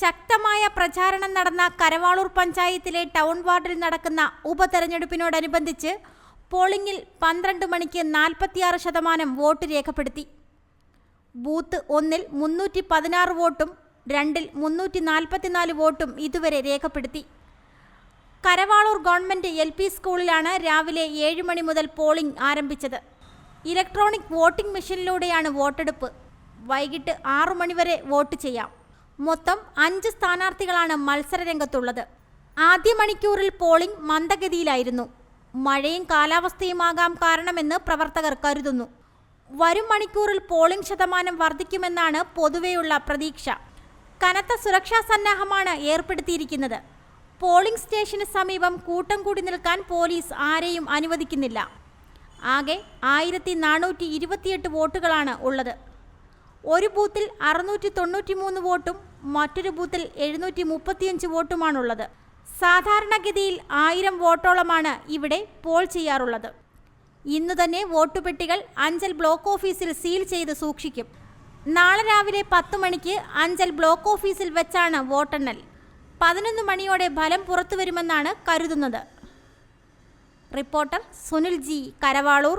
ശക്തമായ പ്രചാരണം നടന്ന കരവാളൂർ പഞ്ചായത്തിലെ ടൗൺ വാർഡിൽ നടക്കുന്ന ഉപതെരഞ്ഞെടുപ്പിനോടനുബന്ധിച്ച് പോളിംഗിൽ പന്ത്രണ്ട് മണിക്ക് നാൽപ്പത്തിയാറ് ശതമാനം വോട്ട് രേഖപ്പെടുത്തി. ബൂത്ത് ഒന്നിൽ മുന്നൂറ്റി പതിനാറ് വോട്ടും രണ്ടിൽ മുന്നൂറ്റി നാൽപ്പത്തിനാല് വോട്ടും ഇതുവരെ രേഖപ്പെടുത്തി. കരവാളൂർ ഗവൺമെന്റ് എൽ പി സ്കൂളിലാണ് രാവിലെ ഏഴ് മണി മുതൽ പോളിംഗ് ആരംഭിച്ചത്. ഇലക്ട്രോണിക് വോട്ടിംഗ് മെഷീനിലൂടെയാണ് വോട്ടെടുപ്പ്. വൈകിട്ട് ആറു മണിവരെ വോട്ട് ചെയ്യാം. മൊത്തം അഞ്ച് സ്ഥാനാർത്ഥികളാണ് മത്സരരംഗത്തുള്ളത്. ആദ്യ മണിക്കൂറിൽ പോളിംഗ് മന്ദഗതിയിലായിരുന്നു. മഴയും കാലാവസ്ഥയുമാകാം കാരണമെന്ന് പ്രവർത്തകർ കരുതുന്നു. വരും മണിക്കൂറിൽ പോളിംഗ് ശതമാനം വർദ്ധിക്കുമെന്നാണ് പൊതുവെയുള്ള പ്രതീക്ഷ. കനത്ത സുരക്ഷാ സന്നാഹമാണ് ഏർപ്പെടുത്തിയിരിക്കുന്നത്. പോളിംഗ് സ്റ്റേഷന് സമീപം കൂട്ടം കൂടി നിൽക്കാൻ പോലീസ് ആരെയും അനുവദിക്കുന്നില്ല. ആകെ ആയിരത്തി നാനൂറ്റി ഇരുപത്തിയെട്ട് വോട്ടുകളാണ് ഉള്ളത്. ഒരു ബൂത്തിൽ അറുന്നൂറ്റി തൊണ്ണൂറ്റി മൂന്ന് വോട്ടും മറ്റൊരു ബൂത്തിൽ എഴുന്നൂറ്റി മുപ്പത്തിയഞ്ച് വോട്ടുമാണുള്ളത്. സാധാരണഗതിയിൽ ആയിരം വോട്ടോളമാണ് ഇവിടെ പോൾ ചെയ്യാറുള്ളത്. ഇന്നു തന്നെ വോട്ടുപെട്ടികൾ അഞ്ചൽ ബ്ലോക്ക് ഓഫീസിൽ സീൽ ചെയ്ത് സൂക്ഷിക്കും. നാളെ രാവിലെ പത്ത് മണിക്ക് അഞ്ചൽ ബ്ലോക്ക് ഓഫീസിൽ വെച്ചാണ് വോട്ടെണ്ണൽ. പതിനൊന്ന് മണിയോടെ ഫലം പുറത്തുവരുമെന്നാണ് കരുതുന്നത്. Reporter Sunil G Karavaloor.